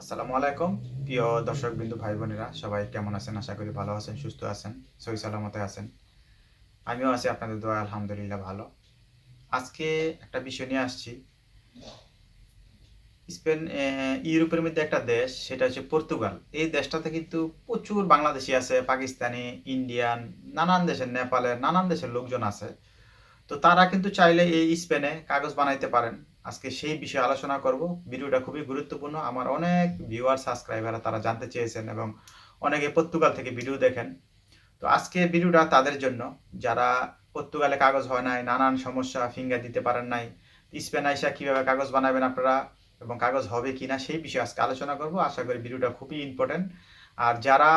আসসালামু আলাইকুম। প্রিয় দর্শক বিন্দু ভাই বোনেরা সবাই কেমন আছেন? আশা করি ভালো আছেন, সুস্থ আছেন, সহি সালামতে আছেন। আমিও আছি, আপনাদের দোয়া, আলহামদুলিল্লাহ ভালো। আজকে একটা বিষয় নিয়ে আসছি। স্পেন ইউরোপের মধ্যে একটা দেশ, সেটা হচ্ছে পর্তুগাল। এই দেশটাতে কিন্তু প্রচুর বাংলাদেশি আছে, পাকিস্তানি, ইন্ডিয়ান, নানান দেশের, নেপালের, নানান দেশের লোকজন আছে। তো তারা কিন্তু চাইলে এই স্পেনে কাগজ বানাইতে পারেন। আজকে সেই বিষয়ে আলোচনা করব। ভিডিওটা খুবই গুরুত্বপূর্ণ। আমার অনেক ভিউয়ার সাবস্ক্রাইবার তারা জানতে চেয়েছেন এবং অনেকে পর্তুগাল থেকে ভিডিও দেখেন। তো আজকে ভিডিওটা তাদের জন্য। যারা পর্তুগালে কাগজ হয় নাই, নানান সমস্যা, ফিঙ্গার দিতে পারেন নাই, স্পেন আইসা কীভাবে কাগজ বানাবেন আপনারা এবং কাগজ হবে কিনা সেই বিষয়ে আজকে আলোচনা করব। আশা করি ভিডিওটা খুবই ইম্পর্টেন্ট আর যারা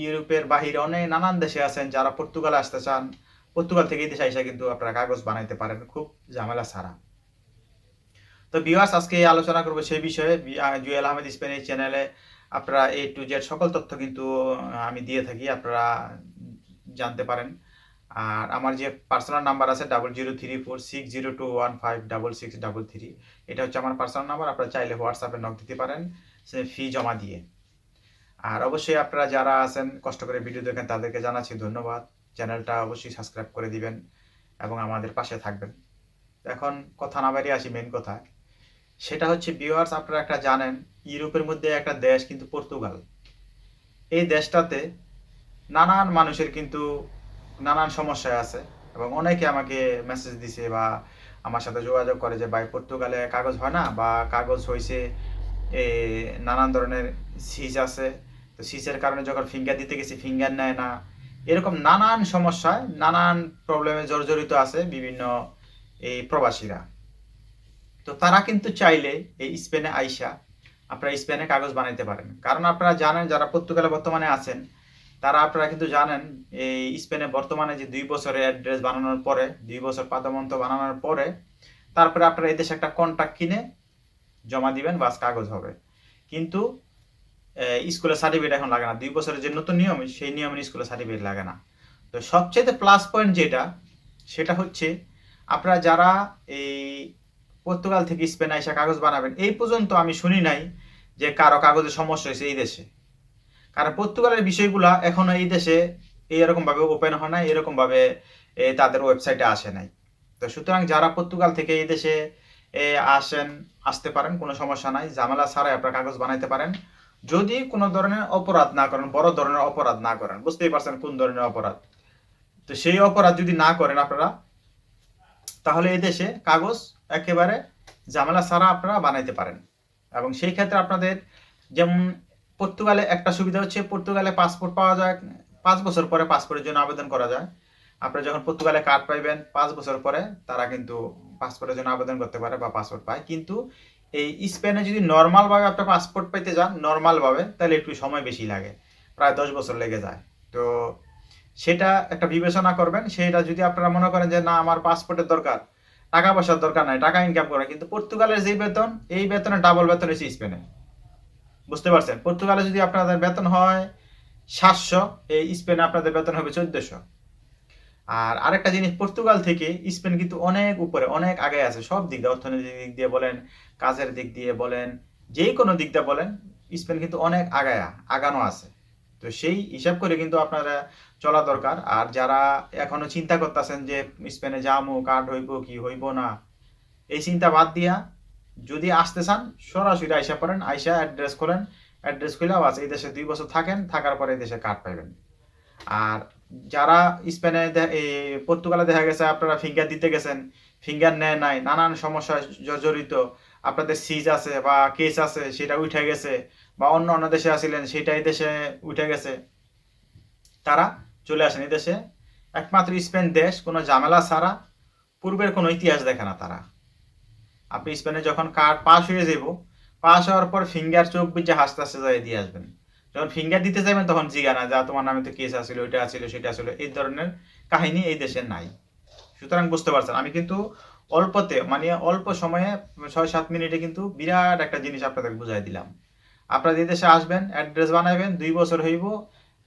ইউরোপের বাহিরে অনেক নানান দেশে আছেন, যারা পর্তুগালে আসতে চান, পর্তুগাল থেকে এই দেশে আইসা কিন্তু আপনারা কাগজ বানাইতে পারেন। খুব ঝামেলা ছাড়া। তো বিওয়ার্স আজকে আলোচনা করব সেই বিষয়ে। জুয়েল আহমেদ স্পেন এই চ্যানেলে আপনারা এ টু জেড সকল তথ্য কিন্তু আমি দিয়ে থাকি, আপনারা জানতে পারেন। আর আমার যে পার্সোনাল নাম্বার আছে double zero three four six zero two one five double six double three এটা হচ্ছে আমার পার্সোনাল নাম্বার আপনারা চাইলে হোয়াটসঅ্যাপে নক দিতে পারেন, সে ফি জমা দিয়ে। আর অবশ্যই আপনারা যারা আছেন, কষ্ট করে ভিডিও দেখেন, তাদেরকে জানাচ্ছি ধন্যবাদ। চ্যানেলটা অবশ্যই সাবস্ক্রাইব করে দিবেন এবং আমাদের পাশে থাকবেন। এখন কথা না বাড়িয়ে আসি মেন কথায় সেটা হচ্ছে ভিউয়ার্স আপনারা একটা জানেন ইউরোপের মধ্যে একটা দেশ কিন্তু পর্তুগাল। এই দেশটাতে নানান মানুষের কিন্তু নানান সমস্যা আছে এবং অনেকে আমাকে মেসেজ দিছে বা আমার সাথে যোগাযোগ করে যে ভাই পর্তুগালে কাগজ হয় না? বা কাগজ হয়েছে এ, নানান ধরনের সিজ আছে। তো সিজের কারণে যখন ফিঙ্গার দিতে গেছি ফিঙ্গার নেয় না। এরকম নানান সমস্যায় নানান প্রবলেমে জর্জরিত আছে বিভিন্ন এই প্রবাসীরা। তো তারা কিন্তু চাইলে এই স্পেনে আইসা আপনারা স্পেনে কাগজ বানাইতে পারেন। কারণ আপনারা জানেন, যারা পর্তুগালে বর্তমানে আছেন, তারা আপনারা কিন্তু জানেন, এই স্পেনে বর্তমানে যে দুই বছরের অ্যাড্রেস বানানোর পরে, দুই বছর পাদামন্ত বানানোর পরে, তারপরে আপনারা এই দেশে একটা কন্ট্রাক্ট কিনে জমা দিবেন বাস কাগজ হবে। কিন্তু স্কুলে সার্টিফিকেট এখন লাগে না। দুই বছরের যে নতুন নিয়ম, সেই নিয়মে স্কুলে সার্টিফিকেট লাগে না। তো সবচেয়ে প্লাস পয়েন্ট যেটা, সেটা হচ্ছে, আপনারা যারা এই পর্তুগাল থেকে স্পেন আইসা কাগজ বানাবেন। এই পর্যন্ত আমি শুনি নাই যে কারও কাগজের সমস্যা হয়েছে এই দেশে। কারণ পর্তুগালের বিষয়গুলা এখনও এই দেশে এরকম ভাবে ওপেন হয় নাই এরকম ভাবে এ, তাদের ওয়েবসাইটে আসে নাই। তো সুতরাং যারা পর্তুগাল থেকে এই দেশে আসেন আসতে পারেন কোনো সমস্যা নাই। ঝামেলা ছাড়াই আপনারা কাগজ বানাইতে পারেন। যদি কোনো ধরনের অপরাধ না করেন বড় ধরনের অপরাধ না করেন বুঝতেই পারছেন কোন ধরনের অপরাধ। তো সেই অপরাধ যদি না করেন আপনারা তাহলে এই দেশে কাগজ একেবারে ঝামেলা ছাড়া আপনারা বানাইতে পারেন। এবং সেই ক্ষেত্রে আপনাদের যেমন পর্তুগালে একটা সুবিধা হচ্ছে, পর্তুগালে পাসপোর্ট পাওয়া যায়, পাঁচ বছর পরে পাসপোর্টের জন্য আবেদন করা যায়। আপনারা যখন পর্তুগালে কার্ড পাইবেন, পাঁচ বছর পরে তারা কিন্তু পাসপোর্টের জন্য আবেদন করতে পারে বা পাসপোর্ট পায়। কিন্তু এই স্পেনে যদি নর্মালভাবে আপনার পাসপোর্ট পাইতে যান নর্মালভাবে তাহলে একটু সময় বেশি লাগে, প্রায় দশ বছর লেগে যায়। তো সেটা একটা বিবেচনা করবেন, সেটা যদি আপনারা মনে করেন যে না, আমার পাসপোর্টের দরকার, টাকা পয়সার দরকার নাই, টাকা ইনকাম করে, কিন্তু পর্তুগালের যে বেতন, এই বেতনে ডাবল বেতন হচ্ছে স্পেনে বুঝতে পারছেন? পর্তুগালে যদি আপনাদের বেতন হয় সাতশো, এই স্পেনে আপনাদের বেতন হবে চোদ্দশো। আর আরেকটা জিনিস, পর্তুগাল থেকে স্পেন কিন্তু অনেক উপরে, অনেক আগে আছে, সব দিক দিয়ে, অর্থনৈতিক দিক দিয়ে বলেন, কাজের দিক দিয়ে বলেন যে কোনো দিক দিয়ে বলেন স্পেন কিন্তু অনেক আগায়া, আগানো আছে। তো সেই হিসাব করে কিন্তু আপনারা চলা দরকার। আর যারা এখনও চিন্তা করতেছেন যে স্পেনে যামো কার্ড হইব কি হইব না, এই চিন্তা বাদ দিয়া যদি আসতে চান, সরাসরি আইসা পড়েন, আইসা অ্যাড্রেস খোলেন। অ্যাড্রেস খুলে বাস এই দেশে দুই বছর থাকেন, থাকার পরে এই দেশে কার্ড পাইবেন। আর যারা স্পেনে এই পর্তুগালে দেখা গেছে, আপনারা ফিঙ্গার দিতে গেছেন ফিঙ্গার নেয় নাই, নানান সমস্যা জর্জরিত আপনাদের সিজ আছে বা কেস আছে, সেটা উঠে গেছে বা অন্য অন্য দেশে আসিলেন সেটা এই দেশে উঠে গেছে। তারা চলে আসেন এই দেশে। একমাত্র স্পেন দেশ, কোনো ঝামেলা ছাড়া, পূর্বের কোনো ইতিহাস দেখে না তারা। আপনি স্পেনে যখন কার্ড পাস হয়ে যাব পাস হওয়ার পর ফিঙ্গার চোখ বুঝে হাসতে হাসতে যাই দিয়ে আসবেন। যখন ফিঙ্গার দিতে যাবেন তখন জিগা না, যা তোমার নামে তো কেস আসছিল ওইটা আসছিল সেটা আসছিল এই ধরনের কাহিনী এই দেশে নাই। সুতরাং বুঝতে পারছেন, আমি কিন্তু অল্পতে মানে অল্প সময়ে ছয়, সাত মিনিটে কিন্তু বিরাট একটা জিনিস আপনাদের বুঝাই দিলাম। আপনারা এই দেশে আসবেন, অ্যাড্রেস বানাইবেন, দুই বছর হইব,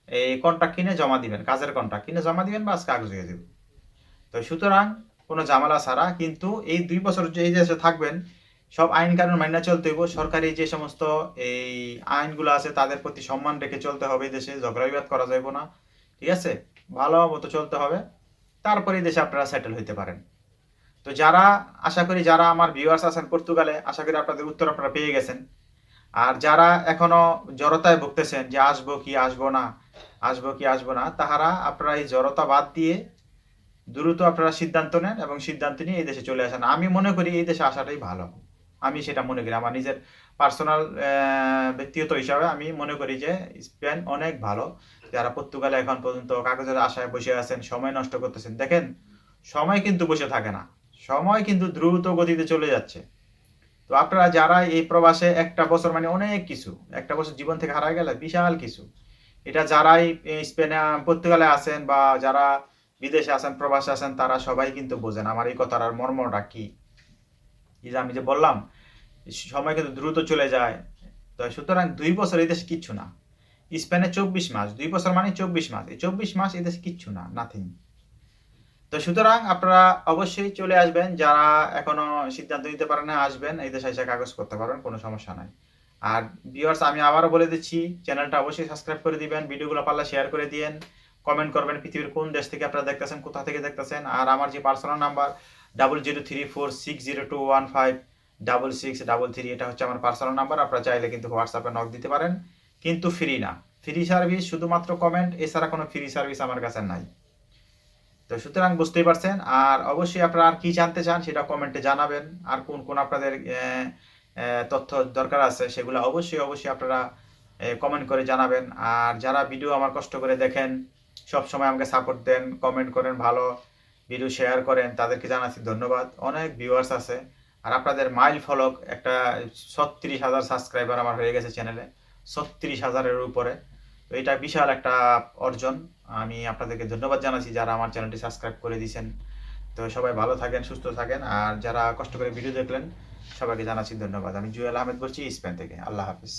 এই কন্ট্রাক্ট কিনে জমা দিবেন, কাজের কন্ট্রাক্ট কিনে জমা দিবেন, বাস কাগজ হয়ে যাবে। তো সুতরাং কোনো ঝামেলা ছাড়া কিন্তু এই দুই বছর যে এই দেশে থাকবেন, সব আইন কানুন মাইনা চলতে হইব। সরকারি যে সমস্ত এই আইনগুলো আছে, তাদের প্রতি সম্মান রেখে চলতে হবে দেশে, ঝগড়া বিবাদ করা যাইব না। ঠিক আছে? ভালো মতো চলতে হবে। তারপরে দেশে আপনারা সেটেল হইতে পারেন। তো যারা, আশা করি যারা আমার ভিউয়ার্স আছেন পর্তুগালে, আশা করি আপনাদের উত্তর আপনারা পেয়ে গেছেন। আর যারা এখনও জড়তায় ভুগতেছেন যে আসব কি আসব না, আসব কি আসব না, তাহারা আপনারা এই জড়তা বাদ দিয়ে দ্রুত আপনারা সিদ্ধান্ত নেন এবং সিদ্ধান্ত নিয়ে এই দেশে চলে আসেন। আমি মনে করি এই দেশে আসাটাই ভালো। আমি সেটা মনে করি। আমার নিজের পার্সোনাল ব্যক্তিগত হিসাবে আমি মনে করি যে স্পেন অনেক ভালো। যারা পর্তুগালে এখন পর্যন্ত কাগজের আশায় বসে আছেন, সময় নষ্ট করতেছেন, দেখেন, সময় কিন্তু বসে থাকে না। সময় কিন্তু দ্রুত গতিতে চলে যাচ্ছে। তো আপনারা যারা এই প্রবাসে একটা বছর মানে অনেক কিছু, একটা বছর জীবন থেকে হারা গেলে বিশাল কিছু। এটা যারাই স্পেনে পর্তুগালে আছেন বা যারা বিদেশে আছেন, প্রবাসে আছেন, তারা সবাই কিন্তু বোঝেন। আমার এই কথার আর মর্মটা কি? এই যে আমি যে বললাম, সময় কিন্তু দ্রুত চলে যায়। তো সুতরাং দুই বছর এই দেশে কিচ্ছু না। স্পেনে চব্বিশ মাস, দুই বছর মানে চব্বিশ মাস। এই চব্বিশ মাস এই দেশে কিচ্ছু না নাথিং তো সুতরাং আপনারা অবশ্যই চলে আসবেন, যারা এখনও সিদ্ধান্ত নিতে পারেন না, আসবেন, এই দেশে এসে কাগজ করতে পারবেন, কোনো সমস্যা নাই। আর ভিউয়ার্স আমি আবারও বলে দিচ্ছি, চ্যানেলটা অবশ্যই সাবস্ক্রাইব করে দিবেন, ভিডিওগুলো পারলে শেয়ার করে দিয়েন কমেন্ট করবেন পৃথিবীর কোন দেশ থেকে আপনারা দেখতেছেন, কোথা থেকে দেখতেছেন, আর আমার যে personal number double zero three four six zero two one five double six double three এটা হচ্ছে আমার পার্সোনাল নাম্বার আপনারা চাইলে কিন্তু হোয়াটসঅ্যাপে নক দিতে পারেন, কিন্তু ফ্রি না। ফ্রি সার্ভিস শুধুমাত্র কমেন্ট এছাড়া কোনো ফ্রি সার্ভিস আমার কাছে নাই। তো সুতরাং বুঝতেই পারছেন। আর অবশ্যই আপনারা আর কি জানতে চান সেটা কমেন্টে জানাবেন। আর কোন কোন আপনাদের তথ্য দরকার আছে সেগুলো অবশ্যই অবশ্যই আপনারা কমেন্ট করে জানাবেন। আর যারা ভিডিও আমার কষ্ট করে দেখেন, সব সময় আমাকে সাপোর্ট দেন কমেন্ট করেন, ভালো ভিডিও শেয়ার করেন, তাদেরকে জানাচ্ছি ধন্যবাদ। অনেক ভিউয়ার্স আছে। আর আপনাদের মাইল ফলক একটা ছত্রিশ হাজার সাবস্ক্রাইবার আমার হয়ে গেছে চ্যানেলে ছত্রিশ হাজারের উপরে। তো এটা বিশাল একটা অর্জন। আমি আপনাদেরকে ধন্যবাদ জানাচ্ছি যারা আমার চ্যানেলটি সাবস্ক্রাইব করে দিয়েছেন। তো সবাই ভালো থাকেন, সুস্থ থাকেন। আর যারা কষ্ট করে ভিডিও দেখলেন, সবাইকে জানাচ্ছি ধন্যবাদ। আমি জুয়েল আহমেদ বলছি, স্পেন থেকে। আল্লাহ হাফিজ।